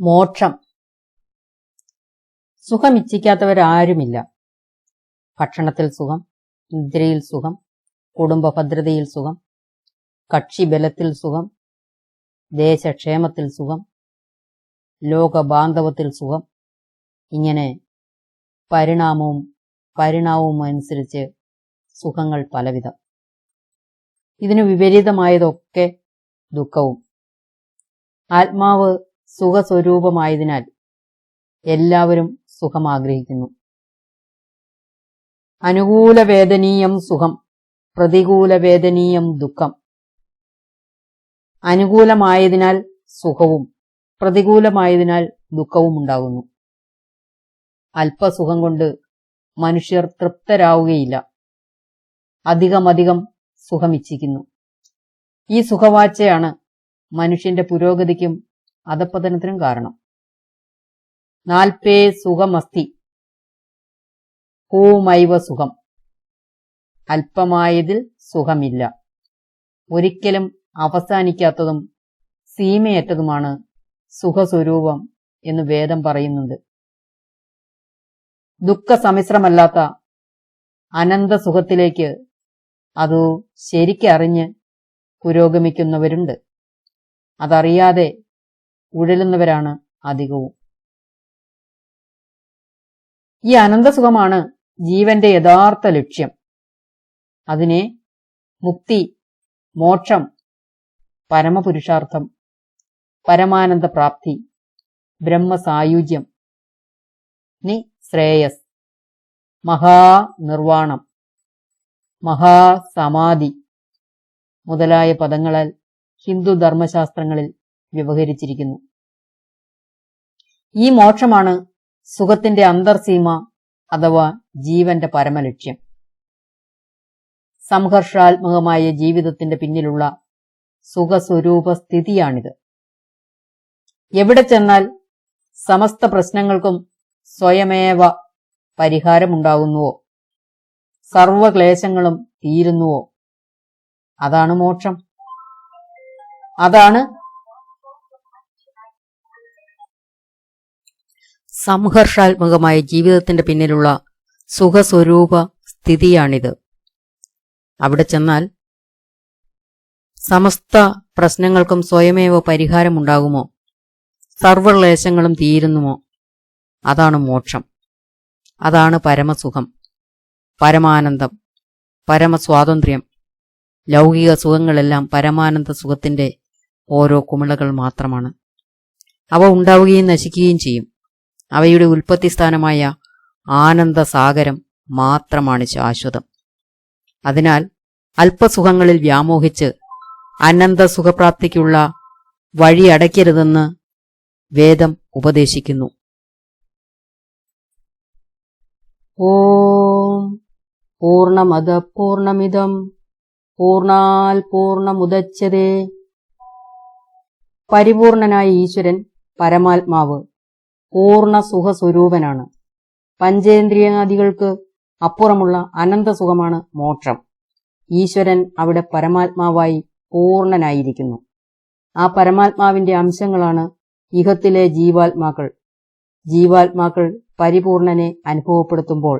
മോക്ഷം. സുഖം ഇച്ഛിക്കാത്തവരാരുമില്ല ഭക്ഷണത്തിൽ സുഖം നിദ്രയിൽ സുഖം കുടുംബ ഭദ്രതയിൽ സുഖം കക്ഷിബലത്തിൽ സുഖം ദേശക്ഷേമത്തിൽ സുഖം ലോകബാന്ധവത്തിൽ സുഖം. ഇങ്ങനെ പരിണാമവും പരിണാമവും അനുസരിച്ച് സുഖങ്ങൾ പലവിധം. ഇതിനു വിപരീതമായതൊക്കെ ദുഃഖവും. ആത്മാവ് സുഖസ്വരൂപമായതിനാൽ എല്ലാവരും സുഖം ആഗ്രഹിക്കുന്നു അനുകൂല വേദനീയം സുഖം പ്രതികൂല വേദനീയം ദുഃഖം. അനുകൂലമായതിനാൽ സുഖവും പ്രതികൂലമായതിനാൽ ദുഃഖവും ഉണ്ടാകുന്നു. അല്പസുഖം കൊണ്ട് മനുഷ്യർ തൃപ്തരാവുകയില്ല. അധികമധികം സുഖമിച്ഛിക്കുന്നു. ഈ സുഖവാച്ചയാണ് മനുഷ്യന്റെ പുരോഗതിക്കും അധപ്പതനത്തിനും കാരണം. നാൽപ്പേ സുഖമസ്തി. ഹൂമൈവ സുഖം. അല്പമായതിൽ സുഖമില്ല. ഒരിക്കലും അവസാനിക്കാത്തതും സീമയറ്റതുമാണ് സുഖസ്വരൂപം എന്ന് വേദം പറയുന്നുണ്ട്. ദുഃഖ സമിശ്രമല്ലാത്ത അനന്ത സുഖത്തിലേക്ക് അത് ശരിക്കറിഞ്ഞ് പുരോഗമിക്കുന്നവരുണ്ട്. അതറിയാതെ ഉഴലുന്നവരാണ് അധികവും. ഈ അനന്തസുഖമാണ് ജീവന്റെ യഥാർത്ഥ ലക്ഷ്യം. അതിനെ മുക്തി മോക്ഷം പരമപുരുഷാർത്ഥം പരമാനന്ദ പ്രാപ്തി ബ്രഹ്മസായുജ്യം നി ശ്രേയസ് മഹാനിർവാണം മഹാസമാധി മുതലായ പദങ്ങളാൽ ഹിന്ദു ധർമ്മശാസ്ത്രങ്ങളിൽ വ്യവഹരിച്ചിരിക്കുന്നു. ഈ മോക്ഷമാണ് സുഖത്തിന്റെ അന്തർസീമ അഥവാ ജീവന്റെ പരമലക്ഷ്യം. സംഘർഷാത്മകമായ ജീവിതത്തിന്റെ പിന്നിലുള്ള സുഖസ്വരൂപ സ്ഥിതിയാണിത്. എവിടെ ചെന്നാൽ സമസ്ത പ്രശ്നങ്ങൾക്കും സ്വയമേവ പരിഹാരമുണ്ടാകുന്നുവോ? സർവക്ലേശങ്ങളും തീരുന്നുവോ? അതാണ് മോക്ഷം. അതാണ് സംഘർഷാത്മകമായ ജീവിതത്തിന്റെ പിന്നിലുള്ള സുഖസ്വരൂപ സ്ഥിതിയാണിത്. അവിടെ ചെന്നാൽ സമസ്ത പ്രശ്നങ്ങൾക്കും സ്വയമേവ പരിഹാരമുണ്ടാകുമോ സർവക്ലേശങ്ങളും തീരുന്നുമോ? അതാണ് മോക്ഷം. അതാണ് പരമസുഖം. പരമാനന്ദം. പരമസ്വാതന്ത്ര്യം. ലൗകിക സുഖങ്ങളെല്ലാം പരമാനന്ദ സുഖത്തിന്റെ ഓരോ കുമിളകൾ മാത്രമാണ്. അവ ഉണ്ടാവുകയും നശിക്കുകയും ചെയ്യും. അവയുടെ ഉൽപ്പത്തി സ്ഥാനമായ ആനന്ദസാഗരം മാത്രമാണ് ശാശ്വതം. അതിനാൽ അല്പസുഖങ്ങളിൽ വ്യാമോഹിച്ച് അനന്തസുഖപ്രാപ്തിക്കുള്ള വഴി അടയ്ക്കരുതെന്ന് വേദം ഉപദേശിക്കുന്നു. ഓം പൂർണമത പൂർണമിതം പൂർണാൽ പൂർണമുദച്ചതേ. പരിപൂർണനായ ഈശ്വരൻ പരമാത്മാവ്. പൂർണ സുഖസ്വരൂപനാണ് പഞ്ചേന്ദ്രിയാദികൾക്ക് അപ്പുറമുള്ള അനന്തസുഖമാണ് മോക്ഷം. ഈശ്വരൻ അവിടെ പരമാത്മാവായി പൂർണനായിരിക്കുന്നു. ആ പരമാത്മാവിന്റെ അംശങ്ങളാണ് ഇഹത്തിലെ ജീവാത്മാക്കൾ. ജീവാത്മാക്കൾ പരിപൂർണനെ അനുഭവപ്പെടുത്തുമ്പോൾ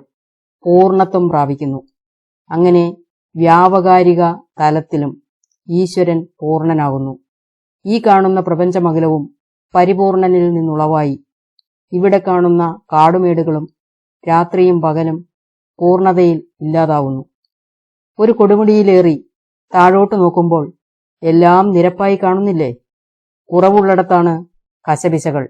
പൂർണത്വം പ്രാപിക്കുന്നു. അങ്ങനെ വ്യാവകാരിക തലത്തിലും ഈശ്വരൻ പൂർണനാകുന്നു ഈ കാണുന്ന പ്രപഞ്ചമകലവും പരിപൂർണനിൽ നിന്നുളവായി ഇവിടെ കാണുന്ന കാടുമേടുകളും രാത്രിയും പകലും പൂർണതയിൽ ഇല്ലാതാവുന്നു. ഒരു കൊടുമുടിയിലേറി താഴോട്ട് നോക്കുമ്പോൾ എല്ലാം നിരപ്പായി കാണുന്നില്ലേ? കുറവുള്ളിടത്താണ് കശപിശകൾ.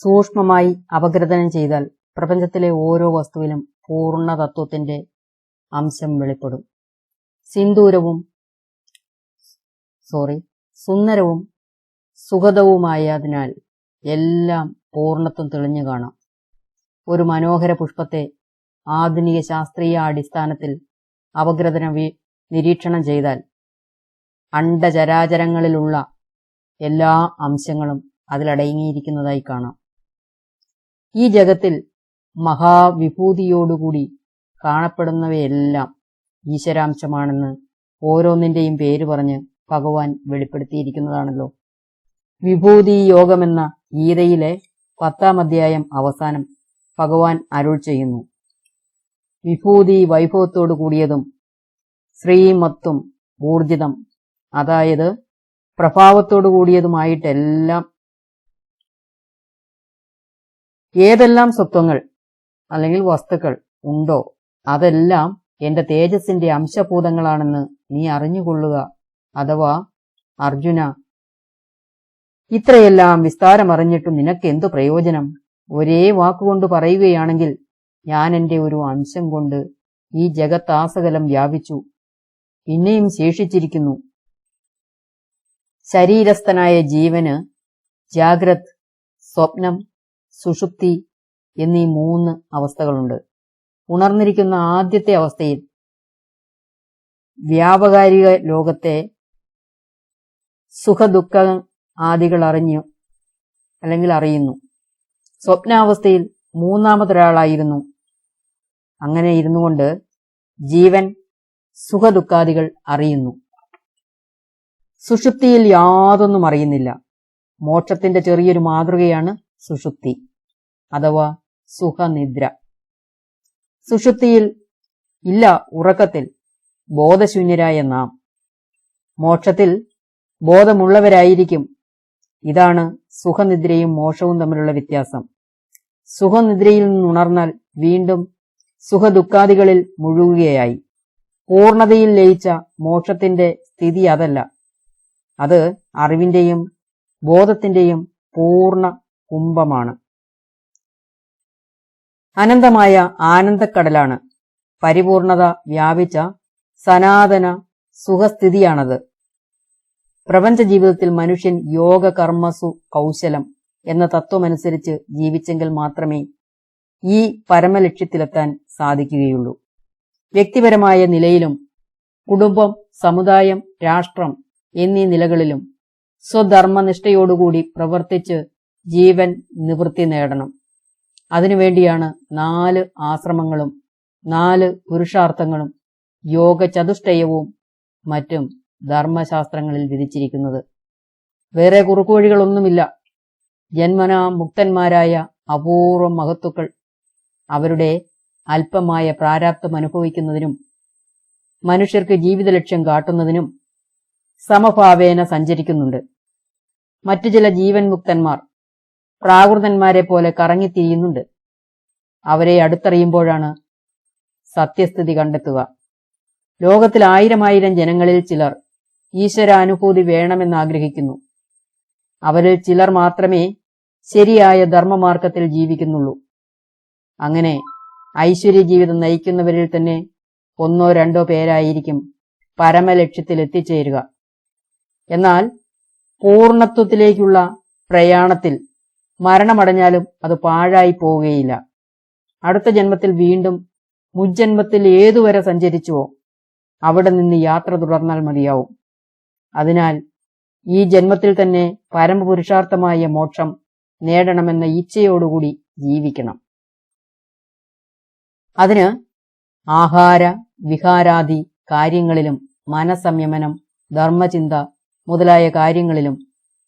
സൂക്ഷ്മമായി അപഗ്രഥനം ചെയ്താൽ പ്രപഞ്ചത്തിലെ ഓരോ വസ്തുവിലും പൂർണ തത്വത്തിന്റെ അംശം വെളിപ്പെടും. സിന്ദൂരവും സോറി സുന്ദരവും സുഗതവുമായതിനാൽ എല്ലാം പൂർണത്വം തെളിഞ്ഞു കാണാം. ഒരു മനോഹര പുഷ്പത്തെ ആധുനിക ശാസ്ത്രീയ അടിസ്ഥാനത്തിൽ അപഗ്രഥന നിരീക്ഷണം ചെയ്താൽ അണ്ടചരാചരങ്ങളിലുള്ള എല്ലാ അംശങ്ങളും അതിലടങ്ങിയിരിക്കുന്നതായി കാണാം. ഈ ജഗത്തിൽ മഹാവിഭൂതിയോടുകൂടി കാണപ്പെടുന്നവയെല്ലാം ഈശ്വരാംശമാണെന്ന് ഓരോന്നിന്റെയും പേര് പറഞ്ഞ് ഭഗവാൻ വെളിപ്പെടുത്തിയിരിക്കുന്നതാണല്ലോ. വിഭൂതി യോഗമെന്ന ഗീതയിലെ പത്താം അധ്യായം അവസാനം ഭഗവാൻ അരുൾ ചെയ്യുന്നു. വിഭൂതി വൈഭവത്തോടു കൂടിയതും ശ്രീമത്തും ഊർജിതം അതായത് പ്രഭാവത്തോടു കൂടിയതുമായിട്ടെല്ലാം ഏതെല്ലാം സ്വത്വങ്ങൾ അല്ലെങ്കിൽ വസ്തുക്കൾ ഉണ്ടോ അതെല്ലാം എന്റെ തേജസ്സിന്റെ അംശഭൂതങ്ങളാണെന്ന് നീ അറിഞ്ഞുകൊള്ളുക അഥവാ അർജുന ഇത്രയെല്ലാം വിസ്താരമറിഞ്ഞിട്ടും നിനക്ക് എന്തു പ്രയോജനം? ഒരേ വാക്കുകൊണ്ട് പറയുകയാണെങ്കിൽ ഞാൻ എന്റെ ഒരു അംശം കൊണ്ട് ഈ ജഗത്താസകലം വ്യാപിച്ചു. പിന്നെയും ശേഷിച്ചിരിക്കുന്നു. ശരീരസ്ഥനായ ജീവന് ജാഗ്രത് സ്വപ്നം സുഷുപ്തി എന്നീ മൂന്ന് അവസ്ഥകളുണ്ട്. ഉണർന്നിരിക്കുന്ന ആദ്യത്തെ അവസ്ഥയിൽ വ്യാപകാരിക ലോകത്തെ സുഖദുഃഖ ആദികൾ അറിഞ്ഞു അല്ലെങ്കിൽ അറിയുന്നു. സ്വപ്നാവസ്ഥയിൽ മൂന്നാമതൊരാളായിരുന്നു. അങ്ങനെ ഇരുന്നു കൊണ്ട് ജീവൻ സുഖദുഃഖാദികൾ അറിയുന്നു. സുഷുപ്തിയിൽ യാതൊന്നും അറിയുന്നില്ല. മോക്ഷത്തിന്റെ ചെറിയൊരു മാതൃകയാണ് സുഷുപ്തി അഥവാ സുഖനിദ്ര. സുഷുപ്തിയിൽ ഇല്ല ഉറക്കത്തിൽ ബോധശൂന്യരായ നാം. മോക്ഷത്തിൽ ബോധമുള്ളവരായിരിക്കും ഇതാണ് സുഖനിദ്രയും മോക്ഷവും തമ്മിലുള്ള വ്യത്യാസം. സുഖനിദ്രയിൽ നിന്നുണർന്നാൽ വീണ്ടും സുഖദുഃഖാദികളിൽ മുഴുകുകയായി. പൂർണതയിൽ ലയിച്ച മോക്ഷത്തിന്റെ സ്ഥിതി അതല്ല. അത് അറിവിന്റെയും ബോധത്തിന്റെയും പൂർണ കുംഭമാണ്. അനന്തമായ ആനന്ദക്കടലാണ്. പരിപൂർണത വ്യാപിച്ച സനാതന സുഖസ്ഥിതിയാണത്. പ്രപഞ്ച ജീവിതത്തിൽ മനുഷ്യൻ യോഗ കർമ്മസു കൗശലം എന്ന തത്വമനുസരിച്ച് ജീവിച്ചെങ്കിൽ മാത്രമേ ഈ പരമലക്ഷ്യത്തിലെത്താൻ സാധിക്കുകയുള്ളൂ. വ്യക്തിപരമായ നിലയിലും കുടുംബം സമുദായം രാഷ്ട്രം എന്നീ നിലകളിലും സ്വധർമ്മനിഷ്ഠയോടുകൂടി പ്രവർത്തിച്ച് ജീവൻ നിവൃത്തി നേടണം. അതിനുവേണ്ടിയാണ് നാല് ആശ്രമങ്ങളും നാല് പുരുഷാർത്ഥങ്ങളും യോഗ ചതുഷ്ടയവും മറ്റും ധർമ്മശാസ്ത്രങ്ങളിൽ വിധിച്ചിരിക്കുന്നത്. വേറെ കുറുക്കുവഴികളൊന്നുമില്ല. ജന്മനാ മുക്തന്മാരായ അപൂർവ മഹത്തുക്കൾ അവരുടെ അല്പമായ പ്രാരാബ്ദം അനുഭവിക്കുന്നതിനും മനുഷ്യർക്ക് ജീവിത ലക്ഷ്യം കാട്ടുന്നതിനും സമഭാവേന സഞ്ചരിക്കുന്നുണ്ട്. മറ്റു ചില ജീവൻ മുക്തന്മാർ പ്രാകൃതന്മാരെ പോലെ കറങ്ങിത്തിരിയുന്നുണ്ട്. അവരെ അടുത്തറിയുമ്പോഴാണ് സത്യസ്ഥിതി കണ്ടെത്തുക. ലോകത്തിൽ ആയിരം ആയിരം ജനങ്ങളിൽ ചിലർ ഈശ്വരാനുഭൂതി വേണമെന്ന് ആഗ്രഹിക്കുന്നു അവരിൽ ചിലർ മാത്രമേ ശരിയായ ധർമ്മമാർഗത്തിൽ ജീവിക്കുന്നുള്ളൂ. അങ്ങനെ ഐശ്വര്യ ജീവിതം നയിക്കുന്നവരിൽ തന്നെ ഒന്നോ രണ്ടോ പേരായിരിക്കും പരമലക്ഷ്യത്തിൽ എത്തിച്ചേരുക. എന്നാൽ പൂർണത്വത്തിലേക്കുള്ള പ്രയാണത്തിൽ മരണമടഞ്ഞാലും അത് പാഴായി പോവുകയില്ല. അടുത്ത ജന്മത്തിൽ വീണ്ടും മുജ്ജന്മത്തിൽ ഏതുവരെ സഞ്ചരിച്ചുവോ അവിടെ നിന്ന് യാത്ര തുടർന്നാൽ മതിയാവും. അതിനാൽ ഈ ജന്മത്തിൽ തന്നെ പരമപുരുഷാർത്ഥമായ മോക്ഷം നേടണമെന്ന ഇച്ഛയോടുകൂടി ജീവിക്കണം. അതിന് ആഹാര വിഹാരാദി കാര്യങ്ങളിലും മനസംയമനം ധർമ്മചിന്ത മുതലായ കാര്യങ്ങളിലും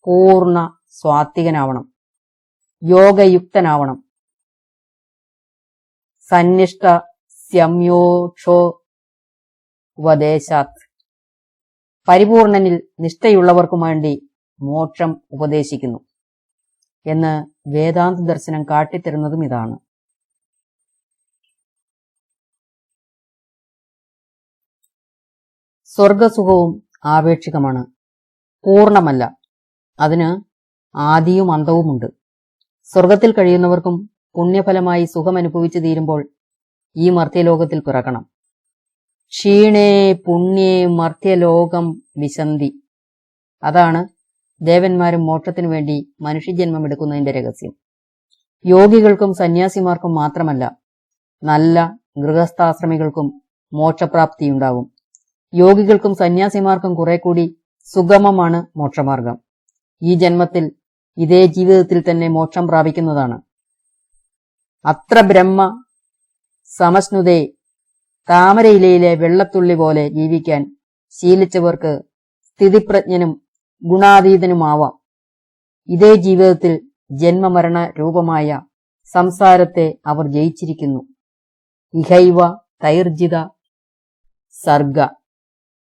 പൂർണ സ്വാത്വികനാവണം. യോഗയുക്തനാവണം. സന്നിഷ്ഠ സംയോക്ഷോ ഉപദേശാത്. പരിപൂർണനിൽ നിഷ്ഠയുള്ളവർക്കു വേണ്ടി മോക്ഷം ഉപദേശിക്കുന്നു എന്ന് വേദാന്ത ദർശനം കാട്ടിത്തരുന്നതും ഇതാണ്. സ്വർഗസുഖവും ആപേക്ഷികമാണ്. പൂർണമല്ല അതിന് ആദിയും അന്തവുമുണ്ട്. സ്വർഗത്തിൽ കഴിയുന്നവർക്കും പുണ്യഫലമായി സുഖം അനുഭവിച്ചു തീരുമ്പോൾ ഈ മർത്യലോകത്തിൽ പിറക്കണം. ക്ഷീണേ പുണ്യേ മർത്യലോകം വിശന്തി. അതാണ് ദേവന്മാരും മോക്ഷത്തിനു വേണ്ടി മനുഷ്യജന്മം എടുക്കുന്നതിന്റെ രഹസ്യം. യോഗികൾക്കും സന്യാസിമാർക്കും മാത്രമല്ല നല്ല ഗൃഹസ്ഥാശ്രമികൾക്കും മോക്ഷപ്രാപ്തിയുണ്ടാവും. യോഗികൾക്കും സന്യാസിമാർക്കും കുറെ കൂടി സുഗമമാണ് മോക്ഷമാർഗം. ഈ ജന്മത്തിൽ ഇതേ ജീവിതത്തിൽ തന്നെ മോക്ഷം പ്രാപിക്കുന്നതാണ്. അത്ര ബ്രഹ്മ സമസ്നുതേ താമരയിലയിലെ വെള്ളത്തുള്ളി പോലെ ജീവിക്കാൻ ശീലിച്ചവർക്ക് സ്ഥിതിപ്രജ്ഞനും ഗുണാതീതനുമാവാം. ഇതേ ജീവിതത്തിൽ ജന്മമരണ രൂപമായ സംസാരത്തെ അവർ ജയിച്ചിരിക്കുന്നു. ഇഹൈവ തൈർജിത സർഗ.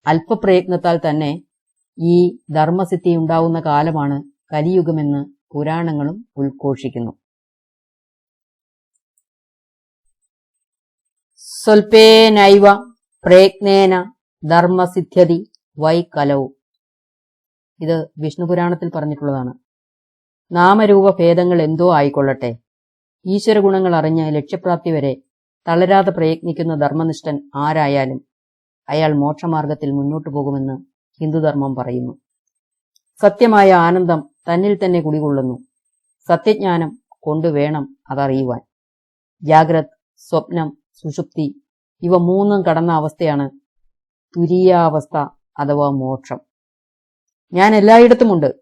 അല്പപ്രയത്നത്താൽ തന്നെ ഈ ധർമ്മസിദ്ധി ഉണ്ടാവുന്ന കാലമാണ് കലിയുഗമെന്ന് പുരാണങ്ങളും ഉദ്ഘോഷിക്കുന്നു സ്വൽപേനൈവ പ്രയത്നേന ധർമ്മസിദ്ധ്യതി വൈ കലവും ഇത് വിഷ്ണു പുരാണത്തിൽ പറഞ്ഞിട്ടുള്ളതാണ്. നാമരൂപ ഭേദങ്ങൾ എന്തോ ആയിക്കൊള്ളട്ടെ. ഈശ്വര ഗുണങ്ങൾ അറിഞ്ഞ് ലക്ഷ്യപ്രാപ്തി വരെ തളരാതെ പ്രയത്നിക്കുന്ന ധർമ്മനിഷ്ഠൻ ആരായാലും അയാൾ മോക്ഷമാർഗത്തിൽ മുന്നോട്ടു പോകുമെന്ന് ഹിന്ദുധർമ്മം പറയുന്നു. സത്യമായ ആനന്ദം തന്നിൽ തന്നെ കുടികൊള്ളുന്നു. സത്യജ്ഞാനം കൊണ്ടുവേണം അതറിയുവാൻ. ജാഗ്രത് സ്വപ്നം സുഷുപ്തി. ഇവ മൂന്നും കടന്ന അവസ്ഥയാണ് തുരിയാവസ്ഥ അഥവാ മോക്ഷം. ഞാൻ എല്ലായിടത്തുമുണ്ട്.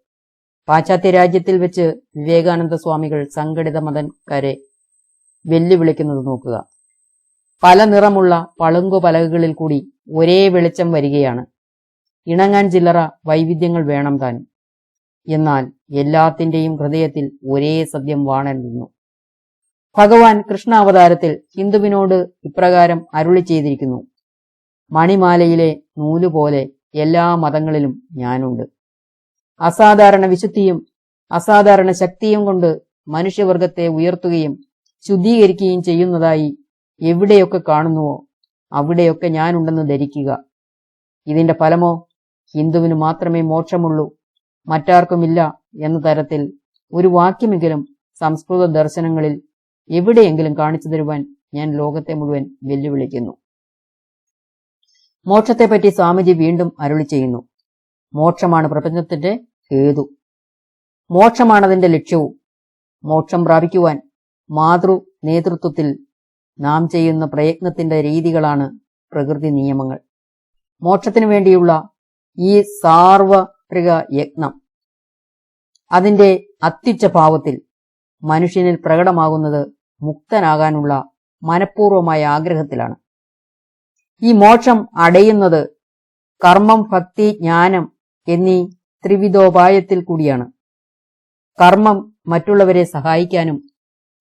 പാശ്ചാത്യ രാജ്യത്തിൽ വെച്ച് വിവേകാനന്ദ സ്വാമികൾ സംഘടിത മതൻകാരെ വെല്ലുവിളിക്കുന്നത് നോക്കുക. പല നിറമുള്ള പളുങ്കു പലകകളിൽ കൂടി ഒരേ വെളിച്ചം വരികയാണ്. ഇണങ്ങാൻ ചില്ലറ വൈവിധ്യങ്ങൾ വേണം താനും എന്നാൽ എല്ലാത്തിന്റെയും ഹൃദയത്തിൽ ഒരേ സത്യം വാണരുന്നു ഭഗവാൻ കൃഷ്ണാവതാരത്തിൽ ഹിന്ദുവിനോട് ഇപ്രകാരം അരുളി ചെയ്തിരിക്കുന്നു. മണിമാലയിലെ നൂലുപോലെ എല്ലാ മതങ്ങളിലും ഞാനുണ്ട്. അസാധാരണ വിശുദ്ധിയും അസാധാരണ ശക്തിയും കൊണ്ട് മനുഷ്യവർഗത്തെ ഉയർത്തുകയും ശുദ്ധീകരിക്കുകയും ചെയ്യുന്നതായി എവിടെയൊക്കെ കാണുന്നുവോ അവിടെയൊക്കെ ഞാനുണ്ടെന്ന് ധരിക്കുക. ഇതിന്റെ ഫലമോ ഹിന്ദുവിന് മാത്രമേ മോക്ഷമുള്ളൂ മറ്റാർക്കുമില്ല എന്ന തരത്തിൽ ഒരു വാക്യമെങ്കിലും സംസ്കൃത ദർശനങ്ങളിൽ എവിടെയെങ്കിലും കാണിച്ചു തരുവാൻ ഞാൻ ലോകത്തെ മുഴുവൻ വെല്ലുവിളിക്കുന്നു. മോക്ഷത്തെപ്പറ്റി സ്വാമിജി വീണ്ടും അരുളി ചെയ്യുന്നു. മോക്ഷമാണ് പ്രപഞ്ചത്തിന്റെ ഹേതു. മോക്ഷമാണ് അതിന്റെ ലക്ഷ്യവും. മോക്ഷം പ്രാപിക്കുവാൻ മാതൃ നേതൃത്വത്തിൽ നാം ചെയ്യുന്ന പ്രയത്നത്തിന്റെ രീതികളാണ് പ്രകൃതി നിയമങ്ങൾ. മോക്ഷത്തിനു വേണ്ടിയുള്ള ഈ സാർവത്രിക യജ്ഞം അതിന്റെ അത്യുച്ച ഭാവത്തിൽ മനുഷ്യനിൽ പ്രകടമാകുന്നത് മുക്തനാകാനുള്ള മനഃപൂർവമായ ആഗ്രഹത്തിലാണ്. ഈ മോക്ഷം അടയുന്നത് കർമ്മം ഭക്തി ജ്ഞാനം എന്നീ ത്രിവിധോപായത്തിൽ കൂടിയാണ്. കർമ്മം മറ്റുള്ളവരെ സഹായിക്കാനും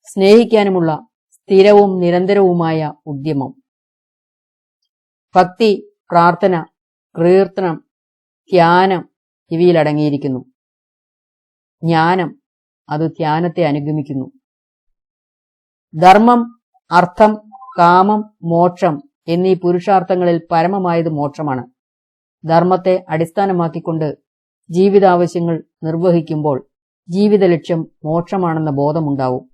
സ്നേഹിക്കാനുമുള്ള സ്ഥിരവും നിരന്തരവുമായ ഉദ്യമം. ഭക്തി പ്രാർത്ഥന കീർത്തനം ധ്യാനം ഇവയിൽ അടങ്ങിയിരിക്കുന്നു. ജ്ഞാനം അത് ധ്യാനത്തെ അനുഗമിക്കുന്നു. ധർമ്മം അർത്ഥം കാമം മോക്ഷം എന്നീ പുരുഷാർത്ഥങ്ങളിൽ പരമമായത് മോക്ഷമാണ്. ധർമ്മത്തെ അടിസ്ഥാനമാക്കിക്കൊണ്ട് ജീവിതാവശ്യങ്ങൾ നിർവഹിക്കുമ്പോൾ ജീവിത ലക്ഷ്യം മോക്ഷമാണെന്ന ബോധമുണ്ടാവും.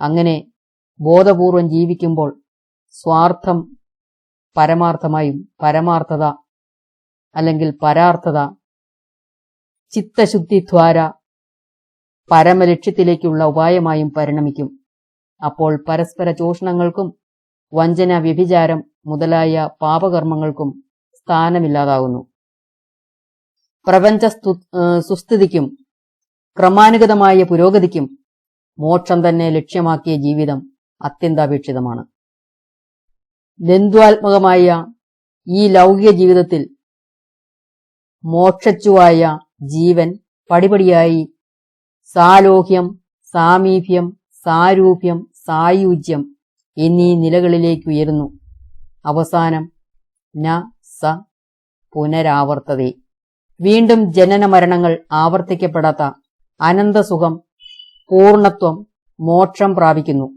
അങ്ങനെ ബോധപൂർവം ജീവിക്കുമ്പോൾ സ്വാർത്ഥം പരമാർത്ഥമായും പരമാർത്ഥത അല്ലെങ്കിൽ പരാർത്ഥത ചിത്തശുദ്ധിദ്വാര പരമലക്ഷ്യത്തിലേക്കുള്ള ഉപായമായും പരിണമിക്കും. അപ്പോൾ പരസ്പര ചൂഷണങ്ങൾക്കും വഞ്ചന വ്യഭിചാരം മുതലായ പാപകർമ്മങ്ങൾക്കും സ്ഥാനമില്ലാതാകുന്നു. പ്രപഞ്ച സുസ്ഥിതിക്കും ക്രമാനുഗതമായ പുരോഗതിക്കും മോക്ഷം തന്നെ ലക്ഷ്യമാക്കിയ ജീവിതം അത്യന്താപേക്ഷിതമാണ്. ദ്വന്ദ്വാത്മകമായ ഈ ലൗകിക ജീവിതത്തിൽ മോക്ഷച്ചുവായ ജീവൻ പടിപടിയായി സാലോഹ്യം സാമീപ്യം സാരൂപ്യം സായുജ്യം എന്നീ നിലകളിലേക്ക് ഉയരുന്നു. അവസാനം ന സ പുനരാവർത്തതേ. വീണ്ടും ജനന മരണങ്ങൾ ആവർത്തിക്കപ്പെടാത്ത അനന്തസുഖം പൂർണത്വം മോക്ഷം പ്രാപിക്കുന്നു.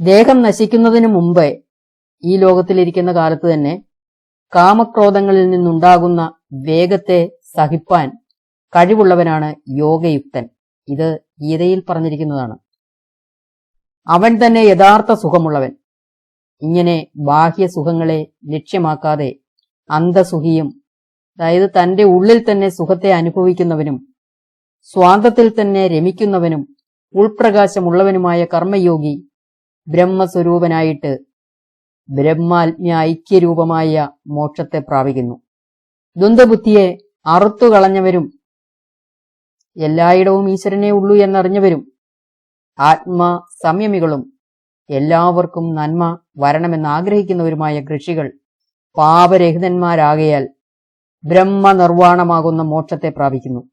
ദേഹം നശിക്കുന്നതിനു മുമ്പേ ഈ ലോകത്തിലിരിക്കുന്ന കാലത്ത് തന്നെ കാമക്രോധങ്ങളിൽ നിന്നുണ്ടാകുന്ന വേഗത്തെ സഹിപ്പാൻ കഴിവുള്ളവനാണ് യോഗയുക്തൻ. ഇത് ഗീതയിൽ പറഞ്ഞിരിക്കുന്നതാണ്. അവൻ തന്നെ യഥാർത്ഥ സുഖമുള്ളവൻ. ഇങ്ങനെ ബാഹ്യ സുഖങ്ങളെ ലക്ഷ്യമാക്കാതെ അന്തസുഖിയും അതായത് തന്റെ ഉള്ളിൽ തന്നെ സുഖത്തെ അനുഭവിക്കുന്നവനും സ്വാന്തത്തിൽ തന്നെ രമിക്കുന്നവനും ഉൾപ്രകാശമുള്ളവനുമായ കർമ്മയോഗി ബ്രഹ്മസ്വരൂപനായിട്ട് ബ്രഹ്മാത്മ്യ ഐക്യരൂപമായ മോക്ഷത്തെ പ്രാപിക്കുന്നു. ദ്വന്ദ്ബുദ്ധിയെ അറുത്തുകളഞ്ഞവരും എല്ലായിടവും ഈശ്വരനെ ഉള്ളൂ എന്നറിഞ്ഞവരും ആത്മ സംയമികളും എല്ലാവർക്കും നന്മ വരണമെന്ന് ആഗ്രഹിക്കുന്നവരുമായ കൃഷികൾ പാപരഹിതന്മാരാകയാൽ ബ്രഹ്മനിർവാണമാകുന്ന മോക്ഷത്തെ പ്രാപിക്കുന്നു.